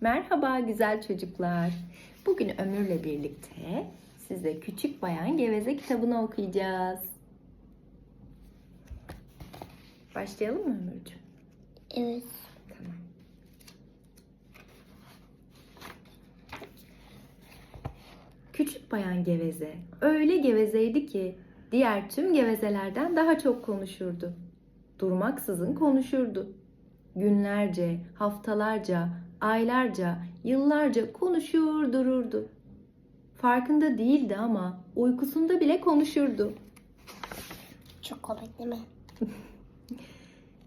Merhaba güzel çocuklar. Bugün Ömür'le birlikte size Küçük Bayan Geveze kitabını okuyacağız. Başlayalım mı Ömürcüğüm? Evet. Tamam. Küçük Bayan Geveze öyle gevezeydi ki diğer tüm gevezelerden daha çok konuşurdu. Durmaksızın konuşurdu. Günlerce, haftalarca, aylarca, yıllarca konuşur dururdu. Farkında değildi ama uykusunda bile konuşurdu. Çok komik değil mi?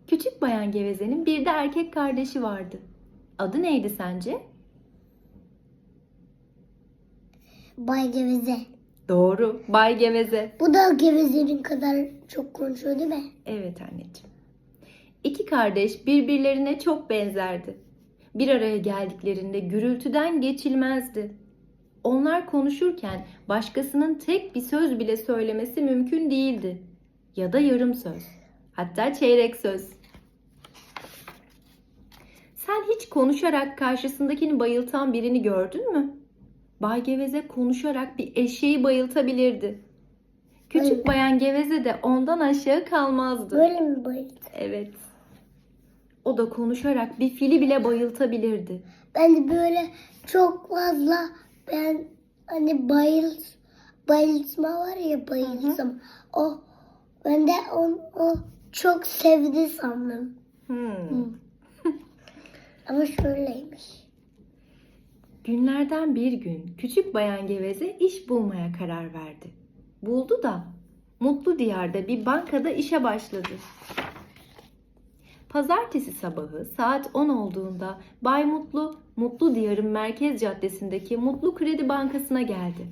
Küçük Bayan Geveze'nin bir de erkek kardeşi vardı. Adı neydi sence? Bay Geveze. Doğru, Bay Geveze. Bu da Geveze'nin kadar çok konuşuyor değil mi? Evet anneciğim. İki kardeş birbirlerine çok benzerdi. Bir araya geldiklerinde gürültüden geçilmezdi. Onlar konuşurken başkasının tek bir söz bile söylemesi mümkün değildi. Ya da yarım söz. Hatta çeyrek söz. Sen hiç konuşarak karşısındakini bayıltan birini gördün mü? Bay Geveze konuşarak bir eşeği bayıltabilirdi. Küçük bayan Geveze de ondan aşağı kalmazdı. Böyle mi bayıldı? Evet. O da konuşarak bir fili bile bayıltabilirdi. Ben de böyle çok fazla ben hani bayıl bayıltma var ya bayılsam. O ben de on, o çok sevdi sandım. Hmm. Ama şöyleymiş. Günlerden bir gün küçük bayan Geveze iş bulmaya karar verdi. Buldu da Mutlu Diyar'da bir bankada işe başladı. Pazartesi sabahı saat 10 olduğunda Bay Mutlu, Mutlu Diyar'ın merkez caddesindeki Mutlu Kredi Bankası'na geldi.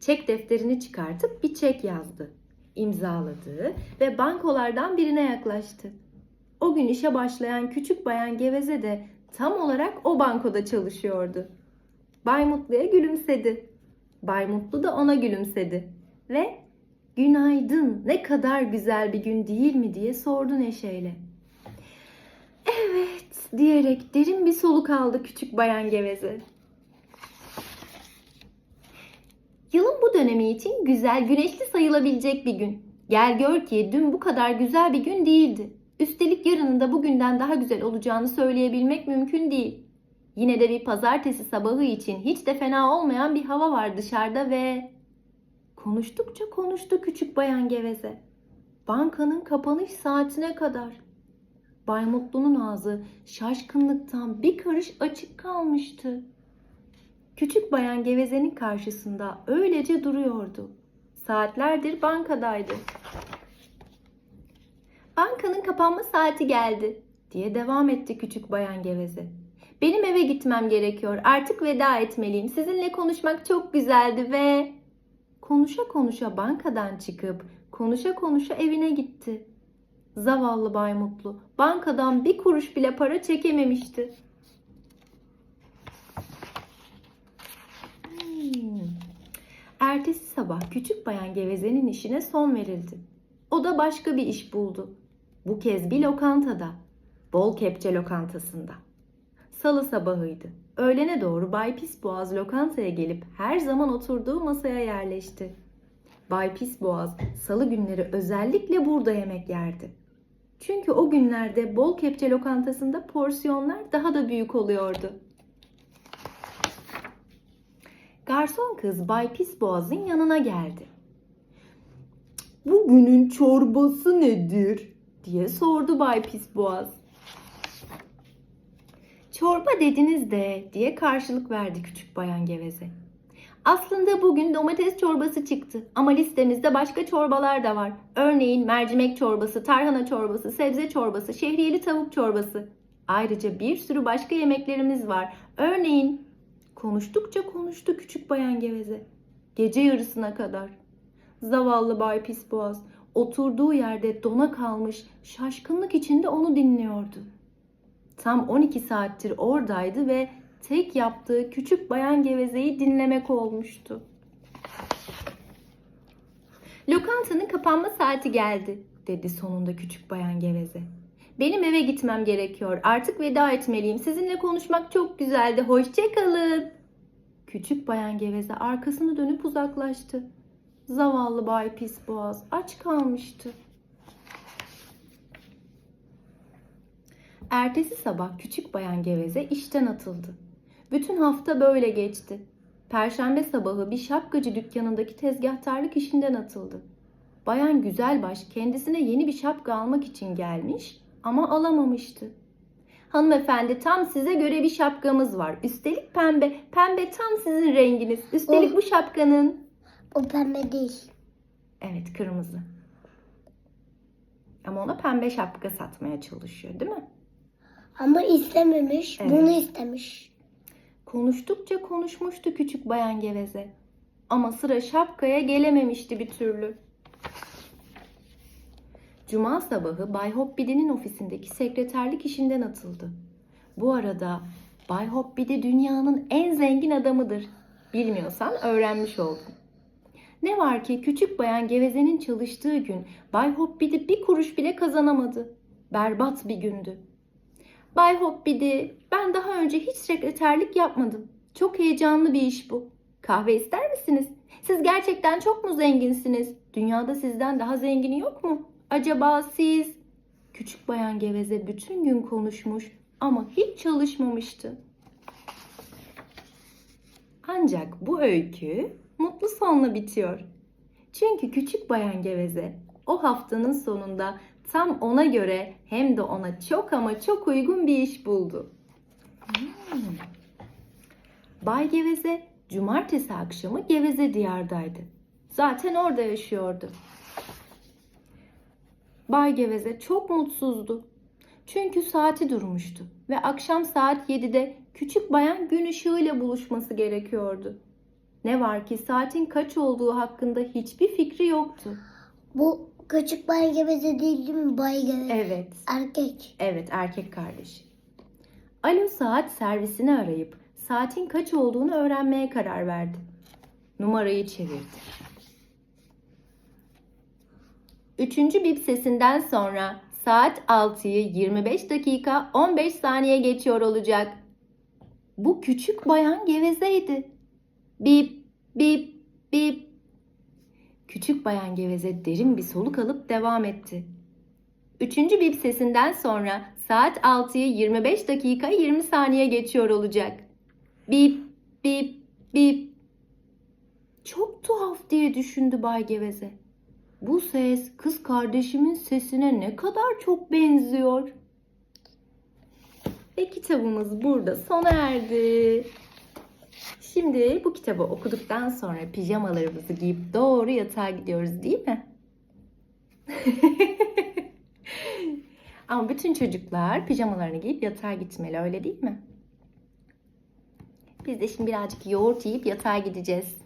Çek defterini çıkartıp bir çek yazdı. İmzaladı ve bankolardan birine yaklaştı. O gün işe başlayan küçük bayan Geveze de tam olarak o bankoda çalışıyordu. Bay Mutlu'ya gülümsedi. Bay Mutlu da ona gülümsedi. Ve günaydın ne kadar güzel bir gün değil mi diye sordu neşeyle. Evet diyerek derin bir soluk aldı küçük bayan Geveze. Yılın bu dönemi için güzel güneşli sayılabilecek bir gün. Gel gör ki dün bu kadar güzel bir gün değildi. Üstelik yarının da bugünden daha güzel olacağını söyleyebilmek mümkün değil. Yine de bir pazartesi sabahı için hiç de fena olmayan bir hava var dışarıda ve... Konuştukça konuştu küçük bayan Geveze. Bankanın kapanış saatine kadar. Bay Mutlu'nun ağzı şaşkınlıktan bir karış açık kalmıştı. Küçük bayan Geveze'nin karşısında öylece duruyordu. Saatlerdir bankadaydı. Bankanın kapanma saati geldi diye devam etti küçük bayan Geveze. Benim eve gitmem gerekiyor. Artık veda etmeliyim. Sizinle konuşmak çok güzeldi ve konuşa konuşa bankadan çıkıp konuşa konuşa evine gitti. Zavallı Bay Mutlu bankadan bir kuruş bile para çekememişti. Hmm. Ertesi sabah küçük bayan Geveze'nin işine son verildi. O da başka bir iş buldu. Bu kez bir lokantada. Bol kepçe lokantasında. Salı sabahıydı. Öğlene doğru Bay Pisboğaz lokantaya gelip her zaman oturduğu masaya yerleşti. Bay Pisboğaz salı günleri özellikle burada yemek yerdi. Çünkü o günlerde bol kepçe lokantasında porsiyonlar daha da büyük oluyordu. Garson kız Bay Pisboğaz'ın yanına geldi. Bugünün çorbası nedir? diye sordu Bay Pisboğaz. Çorba dediniz de diye karşılık verdi küçük bayan Geveze. Aslında bugün domates çorbası çıktı ama listemizde başka çorbalar da var. Örneğin mercimek çorbası, tarhana çorbası, sebze çorbası, şehriyeli tavuk çorbası. Ayrıca bir sürü başka yemeklerimiz var. Örneğin konuştukça konuştu küçük bayan Geveze. Gece yarısına kadar. Zavallı Bay Pisboğaz oturduğu yerde dona kalmış şaşkınlık içinde onu dinliyordu. Tam 12 saattir oradaydı ve tek yaptığı küçük bayan gevezeyi dinlemek olmuştu. Lokantanın kapanma saati geldi, dedi sonunda küçük bayan geveze. Benim eve gitmem gerekiyor. Artık veda etmeliyim. Sizinle konuşmak çok güzeldi. Hoşçakalın. Küçük bayan geveze arkasını dönüp uzaklaştı. Zavallı Bay Pisboğaz aç kalmıştı. Ertesi sabah küçük bayan geveze işten atıldı. Bütün hafta böyle geçti. Perşembe sabahı bir şapkacı dükkanındaki tezgahtarlık işinden atıldı. Bayan Güzelbaş kendisine yeni bir şapka almak için gelmiş ama alamamıştı. Hanımefendi tam size göre bir şapkamız var. Üstelik pembe. Pembe tam sizin renginiz. Üstelik Oh. bu şapkanın... O pembe değil. Evet kırmızı. Ama ona pembe şapka satmaya çalışıyor değil mi? Ama istememiş. Evet. Bunu istemiş. Konuştukça konuşmuştu küçük bayan geveze. Ama sıra şapkaya gelememişti bir türlü. Cuma sabahı Bay Hopbidi'nin ofisindeki sekreterlik işinden atıldı. Bu arada Bay Hoppidi dünyanın en zengin adamıdır. Bilmiyorsan öğrenmiş oldun. Ne var ki küçük bayan gevezenin çalıştığı gün Bay Hoppidi bir kuruş bile kazanamadı. Berbat bir gündü. Bay Hoppidi, ben daha önce hiç sekreterlik yapmadım. Çok heyecanlı bir iş bu. Kahve ister misiniz? Siz gerçekten çok mu zenginsiniz? Dünyada sizden daha zengini yok mu? Acaba siz? Küçük bayan geveze bütün gün konuşmuş ama hiç çalışmamıştı. Ancak bu öykü mutlu sonla bitiyor. Çünkü küçük bayan geveze o haftanın sonunda tam ona göre hem de ona çok ama çok uygun bir iş buldu. Hmm. Bay Geveze cumartesi akşamı Geveze diyardaydı. Zaten orada yaşıyordu. Bay Geveze çok mutsuzdu. Çünkü saati durmuştu ve akşam saat 7'de küçük bayan gün ışığıyla buluşması gerekiyordu. Ne var ki saatin kaç olduğu hakkında hiçbir fikri yoktu. Bu küçük bay geveze değil değil mi? Bay geveze. Evet, Erkek. evet erkek kardeşi. Alo saat servisini arayıp saatin kaç olduğunu öğrenmeye karar verdi. Numarayı çevirdi. Üçüncü bip sesinden sonra saat 6'yı 25 dakika 15 saniye geçiyor olacak. Bu küçük bayan gevezeydi. Bip bip bip. Küçük bayan geveze derin bir soluk alıp devam etti. Üçüncü bip sesinden sonra saat 6'yı 25 dakika 20 saniye geçiyor olacak. Bip bip bip. Çok tuhaf diye düşündü Bay Geveze. Bu ses kız kardeşimin sesine ne kadar çok benziyor. Ve kitabımız burada sona erdi. Şimdi bu kitabı okuduktan sonra pijamalarımızı giyip doğru yatağa gidiyoruz değil mi? Ama bütün çocuklar pijamalarını giyip yatağa gitmeli öyle değil mi? Biz de şimdi birazcık yoğurt yiyip yatağa gideceğiz.